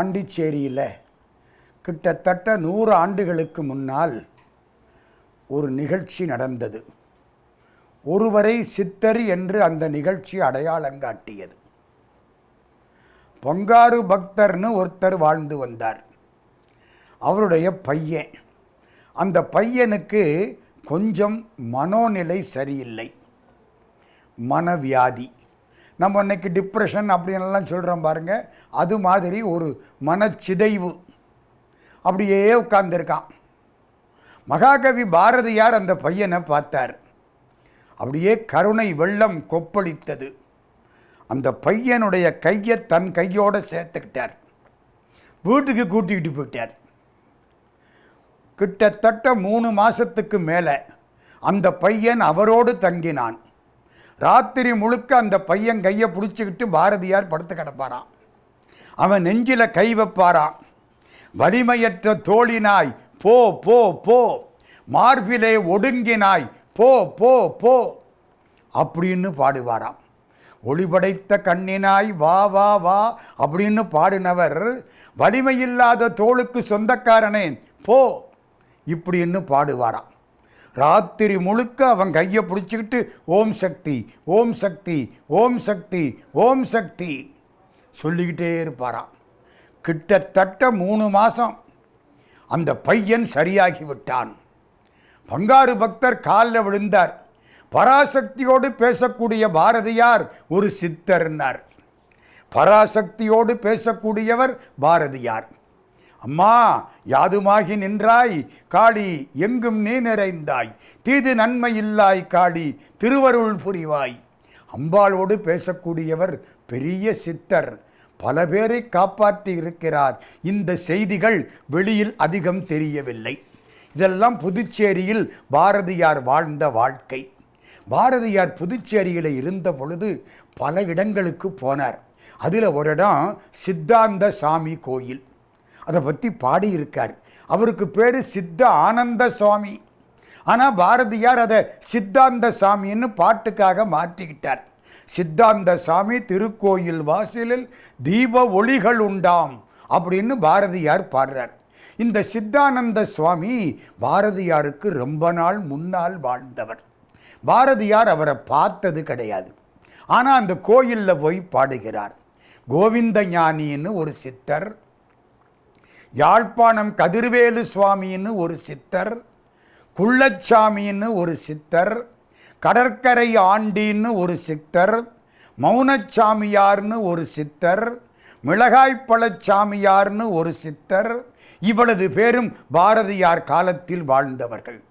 பாண்டிச்சேரியில் கிட்டத்தட்ட நூறு ஆண்டுகளுக்கு முன்னால் ஒரு நிகழ்ச்சி நடந்தது. ஒருவரை சித்தர் என்று அந்த நிகழ்ச்சி அடையாளம் காட்டியது. பொங்காரு பக்தர்னு ஒருத்தர் வாழ்ந்து வந்தார். அவருடைய பையன். அந்த பையனுக்கு கொஞ்சம் மனோநிலை சரியில்லை. மனவியாதி. நம்ம இன்னைக்கு டிப்ரெஷன் அப்படின்லாம் சொல்கிறோம் பாருங்க. அது மாதிரி ஒரு மனச்சிதைவு. அப்படியே உட்கார்ந்துருக்கான். மகாகவி பாரதியார் அந்த பையனை பார்த்தார். அப்படியே கருணை வெள்ளம் கொப்பளித்தது. அந்த பையனுடைய கையை தன் கையோடு சேர்த்துக்கிட்டார். வீட்டுக்கு கூட்டிக்கிட்டு போயிட்டார். கிட்டத்தட்ட மூணு மாதத்துக்கு மேலே அந்த பையன் அவரோடு தங்கினான். ராத்திரி முழுக்க அந்த பையன் கையை பிடிச்சிக்கிட்டு பாரதியார் படுத்து கிடப்பாராம். அவன் நெஞ்சில் கை வைப்பாராம். வலிமையற்ற தோழினாய் போ போ போ. மார்பிலே ஒடுங்கினாய் போ போ போ. அப்படின்னு பாடுவாராம். ஒளிபடைத்த கண்ணினாய் வா வா வா அப்படின்னு பாடினவர் வலிமையில்லாத தோளுக்கு சொந்தக்காரனே போ. இப்படின்னு பாடுவாராம். ராத்திரி முழுக்க அவன் கையை பிடிச்சிக்கிட்டு ஓம் சக்தி ஓம் சக்தி ஓம் சக்தி ஓம் சக்தி சொல்லிக்கிட்டே இருப்பாராம். கிட்டத்தட்ட மூணு மாதம் அந்த பையன் சரியாகி விட்டான். பங்காரு பக்தர் காலில் விழுந்தார். பராசக்தியோடு பேசக்கூடிய பாரதியார் ஒரு சித்தர்னார் பராசக்தியோடு பேசக்கூடியவர் பாரதியார். அம்மா யாதுமாகி நின்றாய் காளி எங்கும் நீ நிறைந்தாய் தீது நன்மை இல்லாய் காளி திருவருள் புரிவாய். அம்பாளோடு பேசக்கூடியவர் பெரிய சித்தர். பல பேரை காப்பாற்றி இருக்கிறார். இந்த செய்திகள் வெளியில் அதிகம் தெரியவில்லை. இதெல்லாம் புதுச்சேரியில் பாரதியார் வாழ்ந்த வாழ்க்கை. பாரதியார் புதுச்சேரியில் இருந்த பொழுது பல இடங்களுக்கு போனார். அதில் ஒரு இடம் சித்தாந்த சாமி கோயில். அதை பற்றி பாடியிருக்கார். அவருக்கு பேர் சித்த ஆனந்த சுவாமி. ஆனால் பாரதியார் அதை சித்தாந்த சாமின்னு பாட்டுக்காக மாற்றிக்கிட்டார். சித்தாந்த சாமி திருக்கோயில் வாசலில் தீப ஒளிகள் உண்டாம் அப்படின்னு பாரதியார் பாடுறார். இந்த சித்தானந்த சுவாமி பாரதியாருக்கு ரொம்ப நாள் முன்னால் வாழ்ந்தவர். பாரதியார் அவரை பார்த்தது கிடையாது. ஆனால் அந்த கோயிலில் போய் பாடுகிறார். கோவிந்த ஞானின்னு ஒரு சித்தர் யாழ்ப்பாணம் கதிர்வேலு சுவாமின்னு ஒரு சித்தர் குள்ளச்சாமின்னு ஒரு சித்தர் கடற்கரை ஆண்டின்னு ஒரு சித்தர் மௌனச்சாமியார்னு ஒரு சித்தர் மிளகாய்ப்பழச்சாமியார்னு ஒரு சித்தர் இவளது பேரும் பாரதியார் காலத்தில் வாழ்ந்தவர்கள்.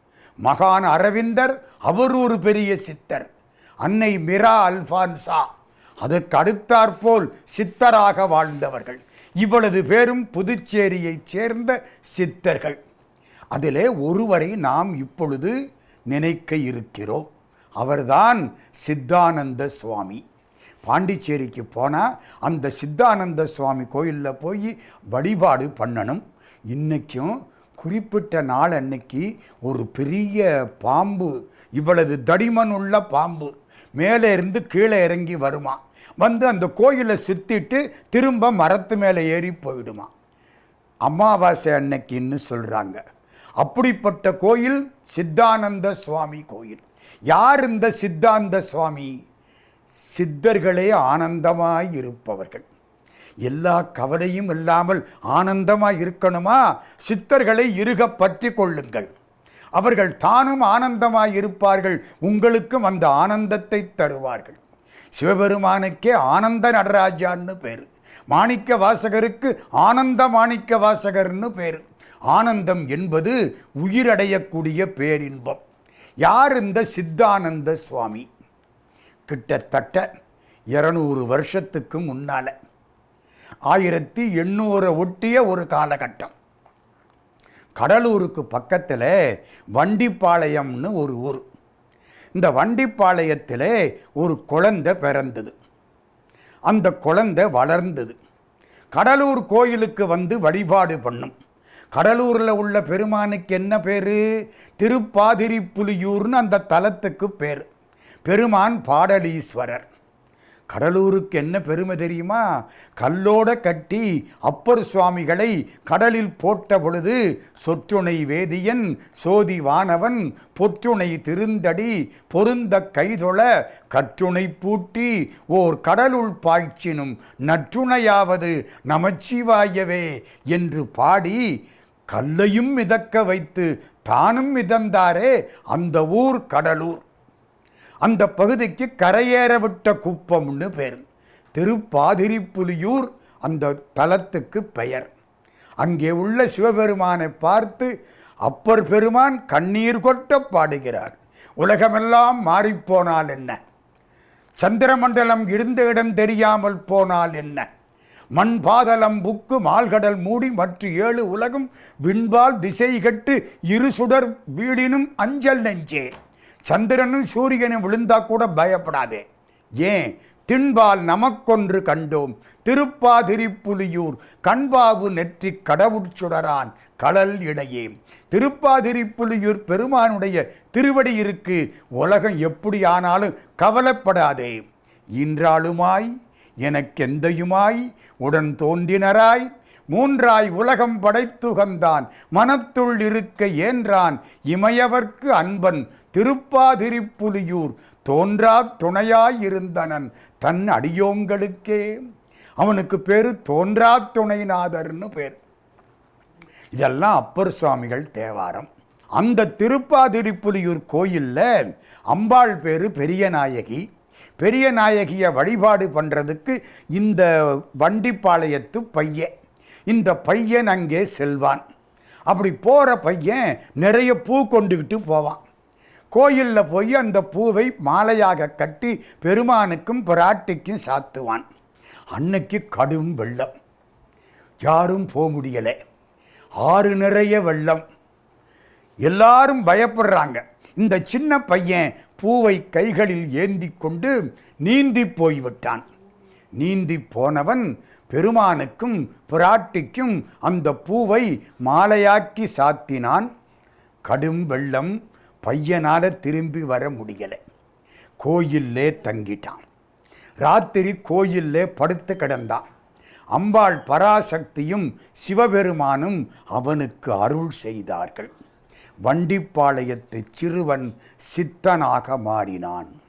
மகான் அரவிந்தர் அவர் ஒரு பெரிய சித்தர். அன்னை மிரா அல்பான்சா அதற்கு அடுத்தாற்போல் சித்தராக வாழ்ந்தவர்கள். இவ்வளவு பேரும் புதுச்சேரியைச் சேர்ந்த சித்தர்கள். அதிலே ஒருவரை நாம் இப்பொழுது நினைக்க இருக்கிறோம். அவர்தான் சித்தானந்த சுவாமி. பாண்டிச்சேரிக்கு போனால் அந்த சித்தானந்த சுவாமி கோயிலில் போய் வழிபாடு பண்ணணும். இன்றைக்கும் குறிப்பிட்ட நாள் அன்னைக்கு ஒரு பெரிய பாம்பு இவ்வளவு தடிமன் உள்ள பாம்பு மேலே இருந்து கீழே இறங்கி வருமா? வந்து அந்த கோயிலை சுற்றிட்டு திரும்ப மரத்து மேலே ஏறி போயிடுமா. அமாவாசை அன்னைக்குன்னு சொல்கிறாங்க அப்படிப்பட்ட கோயில் சித்தானந்த சுவாமி கோயில். யார் இந்த சித்தாந்த சுவாமி? சித்தர்களே ஆனந்தமாய் இருப்பவர்கள். எல்லா கவலையும் இல்லாமல் ஆனந்தமாக இருக்கணுமா? சித்தர்களை இருக பற்றி கொள்ளுங்கள். அவர்கள் தானும் ஆனந்தமாய் இருப்பார்கள். உங்களுக்கும் அந்த ஆனந்தத்தை தருவார்கள். சிவபெருமானுக்கே ஆனந்த நடராஜான்னு பேர். மாணிக்க வாசகருக்கு ஆனந்த மாணிக்க வாசகர்னு பேர். ஆனந்தம் என்பது உயிரடையக்கூடிய பேரின்பம். யார் இந்த சித்தானந்த சுவாமி? கிட்டத்தட்ட இருநூறு வருஷத்துக்கு முன்னால். ஆயிரத்தி எண்ணூறை ஒட்டிய ஒரு காலகட்டம். கடலூருக்கு பக்கத்தில் வண்டிப்பாளையம்னு ஒரு ஊர். இந்த வண்டிப்பாளையத்தில் ஒரு குழந்தை பிறந்தது. அந்த குழந்தை வளர்ந்தது. கடலூர் கோயிலுக்கு வந்து வழிபாடு பண்ணும். கடலூரில் உள்ள பெருமானுக்கு என்ன பேர்? திருப்பாதிரி புலியூர்னு அந்த தலத்துக்கு பேர். பெருமான் பாடலீஸ்வரர். கடலூருக்கு என்ன பெருமை தெரியுமா? கல்லோட கட்டி அப்பர் சுவாமிகளை கடலில் போட்ட பொழுது சொற்றுணை வேதியன் சோதி வானவன் பொற்றுணை திருந்தடி பொருந்த கைதொழ கற்றுணை பூட்டி ஓர் கடலுள் பாய்ச்சினும் நற்றுணையாவது நமச்சிவாயவே என்று பாடி கல்லையும் மிதக்க வைத்து தானும் மிதந்தாரே அந்த ஊர் கடலூர். அந்த பகுதிக்கு கரையேற விட்ட குப்பம்னு பேர். திருப்பாதிரிப்புலியூர் அந்த தலத்துக்கு பெயர். அங்கே உள்ள சிவபெருமானை பார்த்து அப்பர் பெருமான் கண்ணீர் கொட்ட பாடுகிறார். உலகமெல்லாம் மாறிப்போனால் என்ன? சந்திரமண்டலம் இருந்த இடம் தெரியாமல் போனால் என்ன? மண் பாதலம் புக்கு மால்கடல் மூடி மற்ற ஏழு உலகம் விண்பால் திசை கட்டு இரு சுடர் வீடினும் அஞ்சல் நெஞ்சே. சந்திரனும் சூரியனும் விழுந்தா கூட பயப்படாதே. ஏன்? தின்பால் நமக்கொன்று கண்டோம். திருப்பாதிரிப்புலியூர் கண்பாவு நெற்றி கடவுட்சுடரான் கடல் இடையே. திருப்பாதிரிப்புலியூர் பெருமானுடைய திருவடி இருக்கு. உலகம் எப்படி ஆனாலும் கவலைப்படாதே. இன்றாளுமாய் எனக்கெந்தையுமாய் உடன் தோன்றினராய் மூன்றாய் உலகம் படைத்துகந்தான். மனத்துள் இருக்க ஏன்றான்? இமையவர்க்கு அன்பன் திருப்பாதிரிப்புலியூர் தோன்றா துணையாயிருந்தனன் தன் அடியோங்களுக்கே. அவனுக்கு பேர் தோன்றா துணைநாதர்னு பேர். இதெல்லாம் அப்பர் சுவாமிகள் தேவாரம். அந்த திருப்பாதிரிப்புலியூர் கோயிலில் அம்பாள் பேரு பெரிய நாயகி பெரிய நாயகியை வழிபாடு பண்ணுறதுக்கு இந்த வண்டிப்பாளையத்து பையன். இந்த பையன் அங்கே செல்வான். அப்படி போகிற பையன் நிறைய பூ கொண்டுக்கிட்டு போவான். கோயிலில் போய் அந்த பூவை மாலையாக கட்டி பெருமானுக்கும் பிராட்டிக்கும் சாத்துவான். அன்னைக்கு கடும் வெள்ளம். யாரும் போக முடியலை. ஆறு நிறைய வெள்ளம். எல்லாரும் பயப்படுறாங்க. இந்த சின்ன பையன் பூவை கைகளில் ஏந்தி கொண்டு நீந்தி போய்விட்டான். நீந்தி போனவன் பெருமானுக்கும் பிராட்டிக்கும் அந்த பூவை மாலையாக்கி சாத்தினான். கடும் வெள்ளம் பையனால திரும்பி வர முடியலை. கோயில்லே தங்கிட்டான். ராத்திரி கோயில்லே படுத்து கிடந்தான். அம்பாள் பராசக்தியும் சிவபெருமானும் அவனுக்கு அருள் செய்தார்கள். வண்டிப்பாளையத்து சிறுவன் சித்தனாக மாறினான்.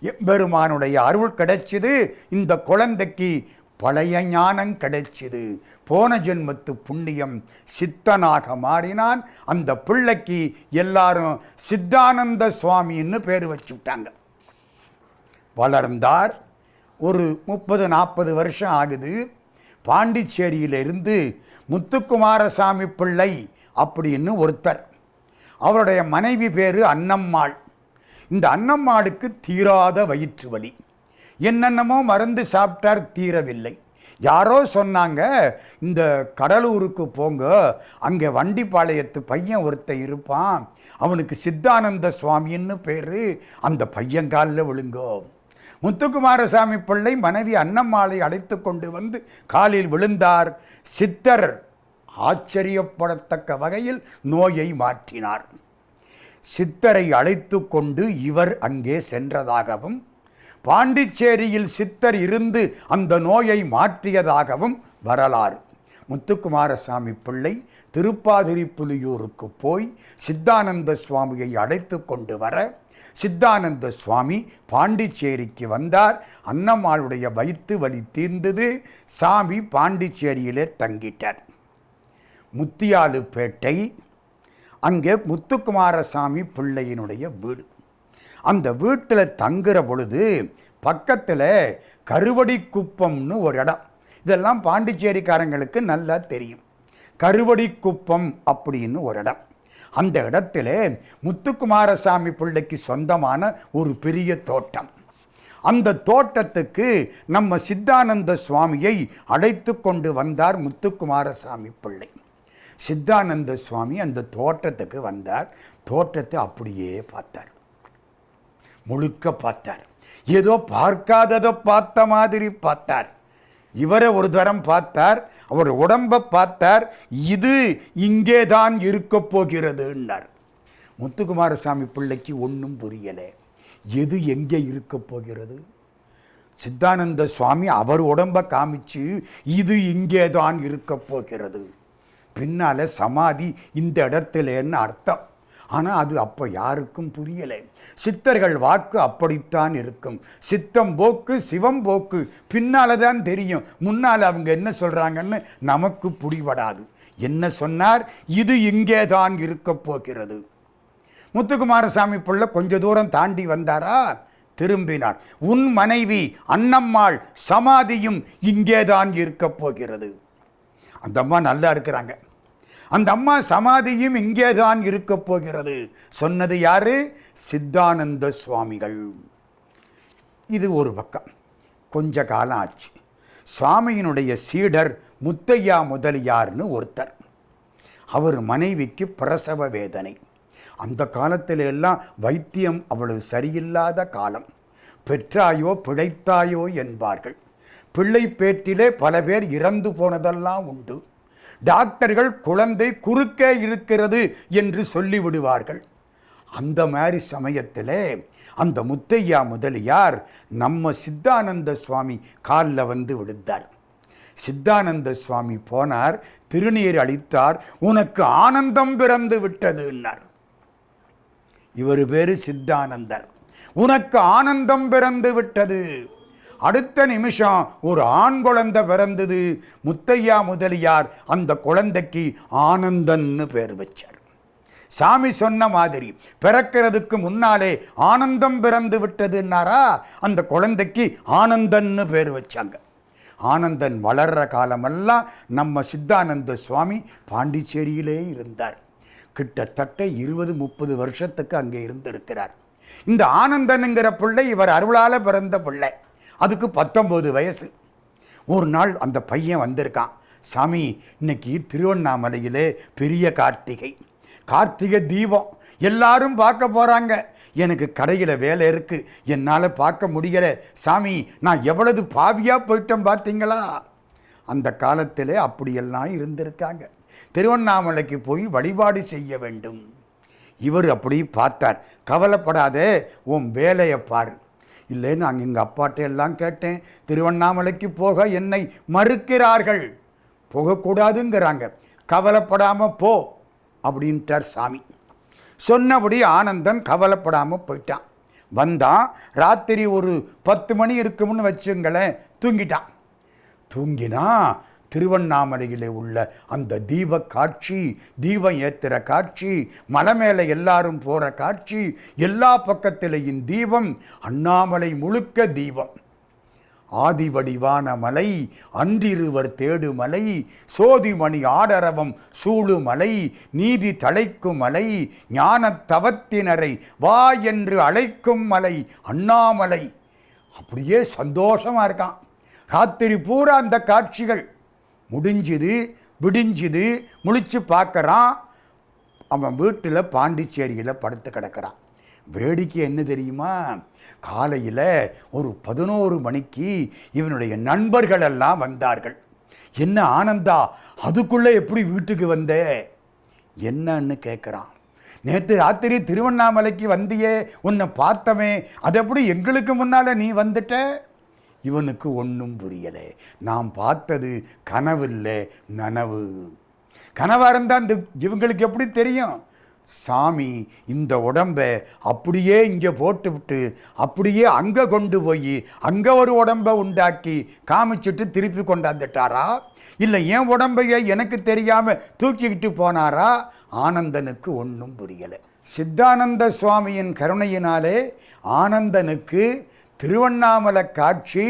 எம்பெருமானுடைய அருள் கிடைச்சிது. இந்த குழந்தைக்கு பழைய ஞானம் கிடைச்சிது. போன ஜென்மத்து புண்ணியம் சித்தனாக மாறினான். அந்த பிள்ளைக்கு எல்லாரும் சித்தானந்த சுவாமின்னு பேர் வச்சுட்டாங்க. வளர்ந்தார். ஒரு முப்பது நாற்பது வருஷம் ஆகுது. பாண்டிச்சேரியிலிருந்து முத்துக்குமாரசாமி பிள்ளை அப்படின்னு ஒருத்தர். அவருடைய மனைவி பேர் அன்னம்மாள். இந்த அன்னம்மாளுக்கு தீராத வயிற்று வலி. என்னென்னமோ மருந்து சாப்பிட்டார் தீரவில்லை. யாரோ சொன்னாங்க இந்த கடலூருக்கு போங்க அங்கே வண்டிப்பாளையத்து பையன் ஒருத்தன் இருப்பான் அவனுக்கு சித்தானந்த சுவாமின்னு பேர் அந்த பையங்காலில் விழுங்கோ. முத்துக்குமாரசாமி பிள்ளை மனைவி அன்னம்மாளை அழைத்து கொண்டு வந்து காலில் விழுந்தார். சித்தர் ஆச்சரியப்படத்தக்க வகையில் நோயை மாற்றினார். சித்தரை அழைத்து கொண்டு இவர் அங்கே சென்றதாகவும் பாண்டிச்சேரியில் சித்தர் இருந்து அந்த நோயை மாற்றியதாகவும் வரலாறு. முத்துக்குமாரசாமி பிள்ளை திருப்பாதிரி புலியூருக்கு போய் சித்தானந்த சுவாமியை அழைத்து கொண்டு வர சித்தானந்த சுவாமி பாண்டிச்சேரிக்கு வந்தார். அன்னம்மாளுடைய வயிற்று வலி தீர்ந்தது. சாமி பாண்டிச்சேரியிலே தங்கிட்டார். முத்தியாலுப்பேட்டை அங்கே முத்துக்குமாரசாமி பிள்ளையினுடைய வீடு. அந்த வீட்டில் தங்குற பொழுது பக்கத்தில் கருவடி குப்பம்னு ஒரு இடம். இதெல்லாம் பாண்டிச்சேரிக்காரங்களுக்கு நல்லா தெரியும். கருவடி குப்பம் அப்படின்னு ஒரு இடம். அந்த இடத்துல முத்துக்குமாரசாமி பிள்ளைக்கு சொந்தமான ஒரு பெரிய தோட்டம். அந்த தோட்டத்துக்கு நம்ம சித்தானந்த சுவாமியை அழைத்து கொண்டு வந்தார் முத்துக்குமாரசாமி பிள்ளை. சித்தானந்த சுவாமி அந்த தோட்டத்துக்கு வந்தார். தோட்டத்தை அப்படியே பார்த்தார். முழுக்க பார்த்தார். ஏதோ பார்க்காததை பார்த்த மாதிரி பார்த்தார். இவரை ஒரு தரம் பார்த்தார். அவர் உடம்பை பார்த்தார். இது இங்கே தான் இருக்க போகிறதுன்னார். முத்துக்குமாரசாமி பிள்ளைக்கு ஒன்றும் புரியலை. எது எங்கே இருக்க போகிறது? சித்தானந்த சுவாமி அவர் உடம்பை காமிச்சு இது இங்கே தான் இருக்க போகிறது. பின்னால் சமாதி இந்த இடத்துலன்னு அர்த்தம். ஆனால் அது அப்போ யாருக்கும் புரியலை. சித்தர்கள் வாக்கு அப்படித்தான் இருக்கும். சித்தம் போக்கு சிவம் போக்கு பின்னால் தான் தெரியும். முன்னால் அவங்க என்ன சொல்கிறாங்கன்னு நமக்கு புடிபடாது என்ன சொன்னார்? இது இங்கே தான் இருக்க போகிறது. முத்துக்குமாரசாமி பிள்ளை கொஞ்ச தூரம் தாண்டி வந்தாரா? திரும்பினார். உன் மனைவி அன்னம்மாள் சமாதியும் இங்கேதான் இருக்கப் போகிறது. அந்த அம்மா நல்லா இருக்கிறாங்க. அந்த அம்மா சமாதியும் இங்கேதான் இருக்க போகிறது. சொன்னது யாரு? சித்தானந்த சுவாமிகள். இது ஒரு பக்கம். கொஞ்ச காலம் ஆச்சு. சுவாமியினுடைய சீடர் முத்தையா முதலியார்னு ஒருத்தர். அவர் மனைவிக்கு பிரசவ வேதனை. அந்த காலத்தில் எல்லாம் வைத்தியம் அவ்வளவு சரியில்லாத காலம். பெற்றாயோ பிழைத்தாயோ என்பார்கள். பிள்ளை பேற்றிலே பல பேர் இறந்து போனதெல்லாம் உண்டு. டாக்டர்கள் குழந்தை குறுக்கே இருக்கிறது என்று சொல்லிவிடுவார்கள். அந்த மாதிரி சமயத்திலே அந்த முத்தையா முதலியார் நம்ம சித்தானந்த சுவாமி காலில் வந்து விழுந்தார். சித்தானந்த சுவாமி போனார் திருநீர் அளித்தார் உனக்கு ஆனந்தம் பிறந்து விட்டதுன்னார் இவர் பேரு சித்தானந்தர். உனக்கு ஆனந்தம் பிறந்து விட்டது. அடுத்த நிமிஷம் ஒரு ஆண் குழந்தை பிறந்தது. முத்தையா முதலியார் அந்த குழந்தைக்கு ஆனந்தன்னு பேர் வச்சார். சாமி சொன்ன மாதிரி பிறக்கிறதுக்கு முன்னாலே ஆனந்தம் பிறந்து விட்டதுன்னாரா? அந்த குழந்தைக்கு ஆனந்தன்னு பேர் வச்சாங்க. ஆனந்தன் வளர்ற காலமெல்லாம் நம்ம சித்தானந்த சுவாமி பாண்டிச்சேரியிலே இருந்தார். கிட்டத்தட்ட இருபது முப்பது வருஷத்துக்கு அங்கே இருந்திருக்கிறார். இந்த ஆனந்தனுங்கிற பிள்ளை இவர் அருளால் பிறந்த பிள்ளை. அதுக்கு பத்தொம்போது வயசு. ஒரு நாள் அந்த பையன் வந்திருக்கான். சாமி இன்னைக்கு திருவண்ணாமலையிலே பெரிய கார்த்திகை. கார்த்திகை தீபம். எல்லாரும் பார்க்க போகிறாங்க எனக்கு கடையில் வேலை இருக்குது என்னால் பார்க்க முடியல. சாமி நான் எவ்வளவு பாவியாக போயிட்டேன் பார்த்தீங்களா? அந்த காலத்தில் அப்படியெல்லாம் இருந்திருக்காங்க. திருவண்ணாமலைக்கு போய் வழிபாடு செய்ய வேண்டும். இவர் அப்படி பார்த்தார். கவலைப்படாதே. உன் வேலையை பாரு. இல்லை நான் எங்கள் அப்பாட்ட எல்லாம் கேட்டேன். திருவண்ணாமலைக்கு போக என்னை மறுக்கிறார்கள். போகக்கூடாதுங்கிறாங்க. கவலைப்படாமல் போ அப்படின்ட்டார் சாமி. சொன்னபடி ஆனந்தன் கவலைப்படாமல் போயிட்டான். வந்தான் ராத்திரி ஒரு பத்து மணி இருக்கும்னு வச்சுங்களேன் தூங்கிட்டான். தூங்கினா திருவண்ணாமலையிலே உள்ள அந்த தீப காட்சி தீபம் ஏத்துற காட்சி மலை மேலே எல்லாரும் போகிற காட்சி எல்லா பக்கத்திலேயும் தீபம் அண்ணாமலை முழுக்க தீபம். ஆதிவடிவான மலை அன்றிருவர் தேடுமலை சோதிமணி ஆடரவம் சூழுமலை நீதி தழைக்கும் மலை ஞானத் தவத்தினரை வா என்று அழைக்கும் மலை அண்ணாமலை. அப்படியே சந்தோஷமாக இருக்கான். ராத்திரி பூரா அந்த காட்சிகள். முடிஞ்சுது விடிஞ்சுது முழிச்சு பார்க்குறான். அவன் வீட்டில் பாண்டிச்சேரியில் படுத்து கிடக்கிறான். வேடிக்கை என்ன தெரியுமா? காலையில் ஒரு பதினோரு மணிக்கு இவனுடைய நண்பர்கள் எல்லாம் வந்தார்கள். என்ன ஆனந்தா அதுக்குள்ளே எப்படி வீட்டுக்கு வந்த? என்னன்னு கேட்குறான் நேற்று ராத்திரி திருவண்ணாமலைக்கு வந்தியே உன்னை பார்த்தமே அது எப்படி எங்களுக்கு முன்னால் நீ வந்துட்ட? இவனுக்கு ஒன்றும் புரியலை. நாம் பார்த்தது கனவில்லை நனவு. கனவாக இருந்தால் இந்த இவங்களுக்கு எப்படி தெரியும்? சாமி இந்த உடம்பை அப்படியே இங்கே போட்டுவிட்டு அப்படியே அங்கே கொண்டு போய் அங்கே ஒரு உடம்பை உண்டாக்கி காமிச்சிட்டு திருப்பி கொண்டாந்துட்டாரா இல்லை என் உடம்பையே எனக்கு தெரியாமல் தூக்கிக்கிட்டு போனாரா? ஆனந்தனுக்கு ஒன்றும் புரியலை. சித்தானந்த சுவாமியின் கருணையினாலே ஆனந்தனுக்கு திருவண்ணாமலை காட்சி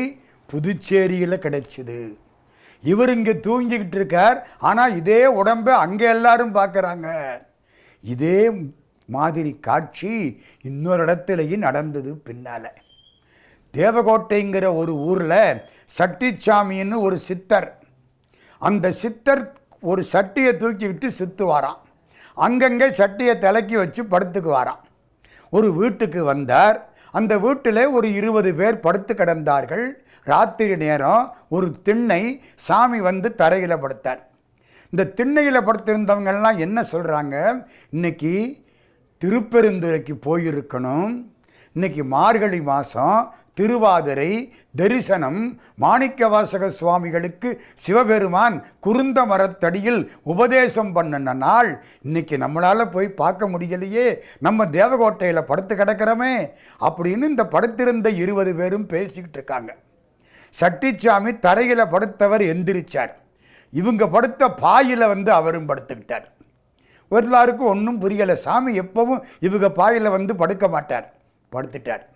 புதுச்சேரியில் கிடைச்சிது. இவர் இங்கே தூங்கிக்கிட்டு இருக்கார். ஆனால் இதே உடம்பை அங்கே எல்லாரும் பார்க்குறாங்க. இதே மாதிரி காட்சி இன்னொரு இடத்துலையும் நடந்தது பின்னால். தேவகோட்டைங்கிற ஒரு ஊரில் சட்டிச்சாமின்னு ஒரு சித்தர் அந்த சித்தர் ஒரு சட்டியை தூக்கிக்கிட்டு சுற்றுவாராம் அங்கங்கே சட்டியை தலைக்கி வச்சு படுத்துக்குவாராம். ஒரு வீட்டுக்கு வந்தார். அந்த வீட்டில் ஒரு இருபது பேர் படுத்து கிடந்தார்கள். ராத்திரி நேரம் ஒரு திண்ணை சாமி வந்து தரையில் படுத்தார். இந்த திண்ணையில் படுத்திருந்தவங்கெல்லாம் என்ன சொல்கிறாங்க இன்னைக்கு திருப்பெருந்துறைக்கு போயிருக்கணும். இன்னைக்கு மார்கழி மாதம் திருவாதிரை தரிசனம் மாணிக்கவாசக சுவாமிகளுக்கு சிவபெருமான் குருந்த மரத்தடியில் உபதேசம் பண்ணின நாள். இன்னைக்கு நம்மளால் போய் பார்க்க முடியலையே. நம்ம தேவகோட்டையில் படுத்து கிடக்கிறோமே. அப்படின்னு இந்த படுத்திருந்த இருபது பேரும் பேசிக்கிட்டு இருக்காங்க. சட்டிச்சாமி தரையில் படுத்தவர் எந்திரிச்சார். இவங்க படுத்த பாயில் வந்து அவரும் படுத்துக்கிட்டார். எல்லாருக்கும் ஒன்றும் புரியலை. சாமி எப்பவும் இவங்க பாயில் வந்து படுக்க மாட்டார். படுத்துட்டார்.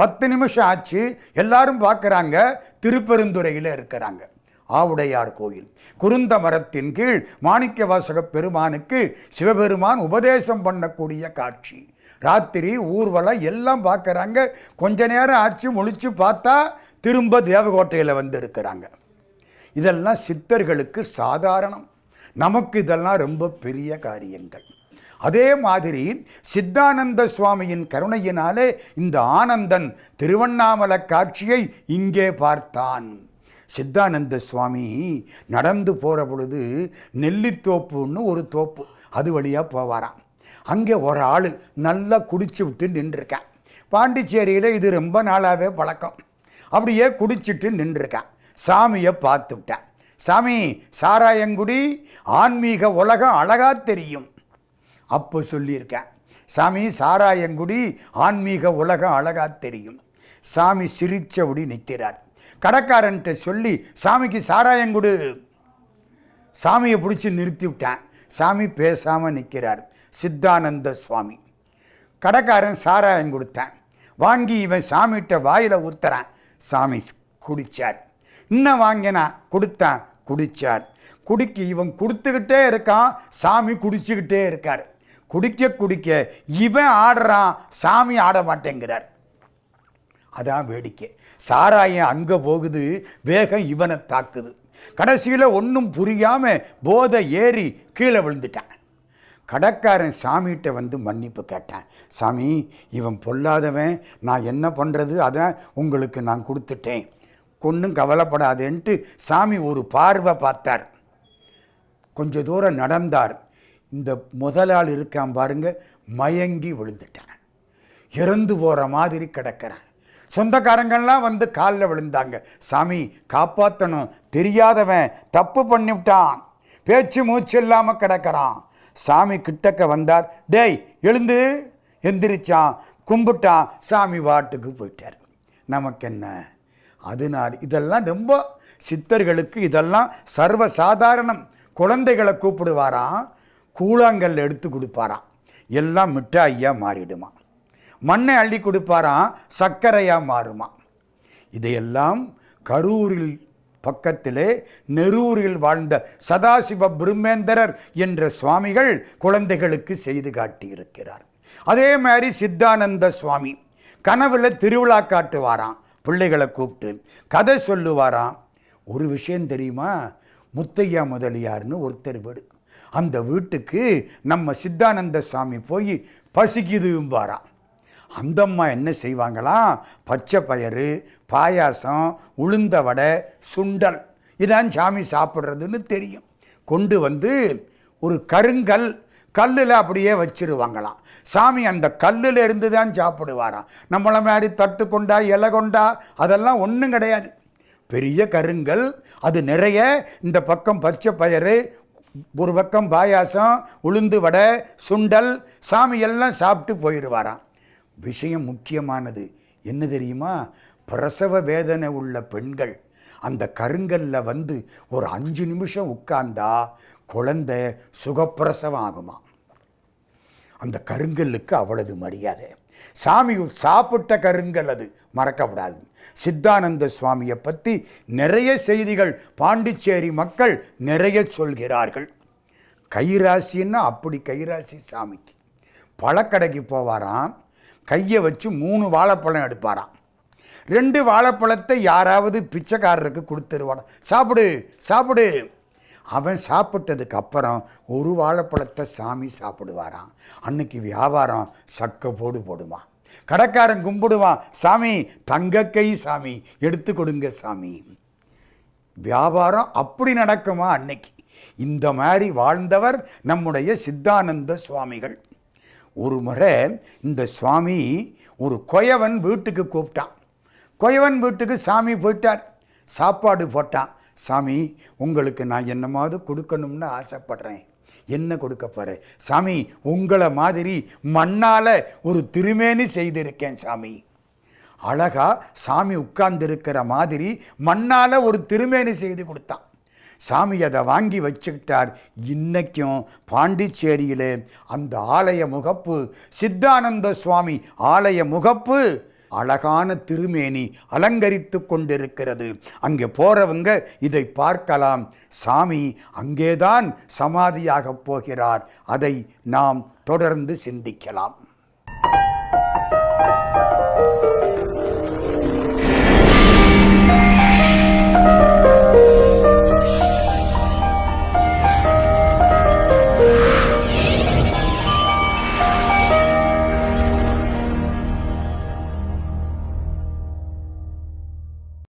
பத்து நிமிஷம் ஆச்சு எல்லாரும் பார்க்குறாங்க திருப்பெருந்துறையில் இருக்கிறாங்க. ஆவுடையார் கோயில். குருந்த மரத்தின் கீழ் மாணிக்க வாசக பெருமானுக்கு சிவபெருமான் உபதேசம் பண்ணக்கூடிய காட்சி. ராத்திரி ஊர்வலம் எல்லாம் பார்க்குறாங்க. கொஞ்ச நேரம் ஆச்சு முழிச்சு பார்த்தா திரும்ப தேவகோட்டையில் வந்து இருக்கிறாங்க இதெல்லாம் சித்தர்களுக்கு சாதாரணம். நமக்கு இதெல்லாம் ரொம்ப பெரிய காரியங்கள். அதே மாதிரி சித்தானந்த சுவாமியின் கருணையினாலே இந்த ஆனந்தன் திருவண்ணாமல காட்சியை இங்கே பார்த்தான். சித்தானந்த சுவாமி நடந்து போகிற பொழுது நெல்லித்தோப்புன்னு ஒரு தோப்பு அது வழியாக போவாராம். அங்கே ஒரு ஆள் நல்லா குடிச்சு விட்டு நின்றுருக்கேன். பாண்டிச்சேரியில் இது ரொம்ப நாளாகவே பழக்கம். அப்படியே குடிச்சிட்டு நின்றுருக்கேன். சாமியை பார்த்து விட்டேன். சாமி சாராயங்குடி ஆன்மீக உலகம் அழகாக தெரியும். அப்போ சொல்லியிருக்கேன். சாமி சாராயங்குடி ஆன்மீக உலகம் அழகாக தெரியும். சாமி சிரிச்சபடி நிற்கிறார். கடைக்காரன்ட்ட சொல்லி சாமிக்கு சாராயங்குடு சாமியை பிடிச்சி நிறுத்தி விட்டேன். சாமி பேசாமல் நிற்கிறார். சித்தானந்த சுவாமி. கடைக்காரன் சாராயம் கொடுத்தேன். வாங்கி இவன் சாமிகிட்ட வாயில் ஊத்துறான். சாமி குடிச்சார். இன்னும் வாங்கினா கொடுத்தேன். குடிச்சார். குடிக்க இவன் கொடுத்துக்கிட்டே இருக்கான். சாமி குடிச்சுக்கிட்டே இருக்கார். குடிக்க குடிக்க இவன் ஆடுறான் சாமி ஆட மாட்டேங்கிறார். அதான் வேடிக்கை. சாராயம் அங்கே போகுது வேகம் இவனை தாக்குது. கடைசியில் ஒன்றும் புரியாமல் போதை ஏறி கீழே விழுந்துட்டான். கடைக்காரன் சாமிகிட்ட வந்து மன்னிப்பு கேட்டேன். சாமி இவன் பொல்லாதவன் நான் என்ன பண்ணுறது அதை உங்களுக்கு நான் கொடுத்துட்டேன். கொன்னும் கவலைப்படாதேன்ட்டு சாமி ஒரு பார்வை பார்த்தார். கொஞ்ச தூரம் நடந்தார். இந்த முதலாள் இருக்கான் பாருங்க மயங்கி விழுந்துட்டான். இறந்து போகிற மாதிரி கிடக்கிறேன் சொந்தக்காரங்கள்லாம் வந்து காலில் விழுந்தாங்க. சாமி காப்பாற்றணும் தெரியாதவன் தப்பு பண்ணிவிட்டான். பேச்சு மூச்சு இல்லாமல் கிடக்கிறான். சாமி கிட்டக்க வந்தார். டேய் எழுந்து. எந்திரிச்சான். கும்பிட்டான். சாமி வாட்டுக்கு போயிட்டார். நமக்கு என்ன அதனால் இதெல்லாம் ரொம்ப சித்தர்களுக்கு இதெல்லாம் சர்வ சாதாரணம் குழந்தைகளை கூப்பிடுவாராம். கூழாங்கல் எடுத்து கொடுப்பாராம். எல்லாம் மிட்டாயாக மாறிடுமா. மண்ணை அள்ளி கொடுப்பாராம் சர்க்கரையாக மாறுமா. இதையெல்லாம் கரூரில் பக்கத்திலே நெரூரில் வாழ்ந்த சதாசிவ பிரம்மேந்திரர் என்ற சுவாமிகள் குழந்தைகளுக்கு செய்து காட்டியிருக்கிறார். அதே மாதிரி சித்தானந்த சுவாமி கனவில் திருவிழா காட்டுவாராம். பிள்ளைகளை கூப்பிட்டு கதை சொல்லுவாராம். ஒரு விஷயம் தெரியுமா? முத்தையா முதலியார்னு ஒருத்தர் வீடு. அந்த வீட்டுக்கு நம்ம சித்தானந்த சாமி போய் பசிக்குதும்பாராம் அந்த அம்மா என்ன செய்வாங்களாம் பச்சை பயிறு பாயாசம் உளுந்த வடை சுண்டல் இதான் சாமி சாப்பிட்றதுன்னு தெரியும். கொண்டு வந்து ஒரு கருங்கல் கல்லில் அப்படியே வச்சிருவாங்களாம். சாமி அந்த கல்லில் இருந்து தான் சாப்பிடுவாராம். நம்மளை மாதிரி தட்டு கொண்டா இலை கொண்டா அதெல்லாம் ஒன்றும் கிடையாது. பெரிய கருங்கல் அது நிறைய இந்த பக்கம் பச்சை பயிறு ஒரு பக்கம் பாயாசம் உளுந்து வடை சுண்டல் சாமி எல்லாம் சாப்பிட்டு போயிடுவாராம். விஷயம் முக்கியமானது. என்ன தெரியுமா? பிரசவ வேதனை உள்ள பெண்கள் அந்த கருங்கல்ல வந்து ஒரு அஞ்சு நிமிஷம் உட்கார்ந்தா குழந்தை சுகப்பிரசவம் ஆகுமா அந்த கருங்கல்லுக்கு அவ்வளவு மரியாதை. சாமி சாப்பிட்ட கருங்கல் அது. மறக்கப்படாது சித்தானந்த சுவாமியை பற்றி நிறைய செய்திகள் பாண்டிச்சேரி மக்கள் நிறைய சொல்கிறார்கள். கைராசின்னா அப்படி கைராசி சாமிக்கு. பழக்கடைக்கு போவாராம். கையை வச்சு மூணு வாழைப்பழம் எடுப்பாராம். ரெண்டு வாழைப்பழத்தை யாராவது பிச்சைக்காரருக்கு கொடுத்துருவாராம் சாப்பிடு சாப்பிடு. அவன் சாப்பிட்டதுக்கு அப்புறம் ஒரு வாழைப்பழத்தை சாமி சாப்பிடுவாராம். அன்னைக்கு வியாபாரம் சக்க போடு போடுவான். கடைக்காரன் கும்பிடுவான் சாமி தங்க கை சாமி எடுத்து கொடுங்க சாமி. வியாபாரம் அப்படி நடக்குமா அன்னைக்கு? இந்த மாதிரி வாழ்ந்தவர் நம்முடைய சித்தானந்த சுவாமிகள். ஒரு முறை இந்த சுவாமி ஒரு கொயவன் வீட்டுக்கு கூப்பிட்டான். கொயவன் வீட்டுக்கு சாமி போயிட்டார். சாப்பாடு போட்டான். சாமி உங்களுக்கு நான் என்னமாவது கொடுக்கணும்னு ஆசைப்படுறேன். என்ன கொடுக்க சாமி உங்களை மாதிரி மண்ணால் ஒரு திருமேனி செய்திருக்கேன் சாமி. அழகா சாமி உட்கார்ந்துருக்கிற மாதிரி மண்ணால் ஒரு திருமேனி செய்து கொடுத்தான். சாமி அதை வாங்கி வச்சுக்கிட்டார். இன்னைக்கும் பாண்டிச்சேரியில் அந்த ஆலய முகப்பு சித்தானந்த சுவாமி ஆலய முகப்பு அழகான திருமேனி அலங்கரித்து கொண்டிருக்கிறது. அங்கே போகிறவங்க இதை பார்க்கலாம். சாமி அங்கேதான் சமாதியாகப் போகிறார். அதை நாம் தொடர்ந்து சிந்திக்கலாம்.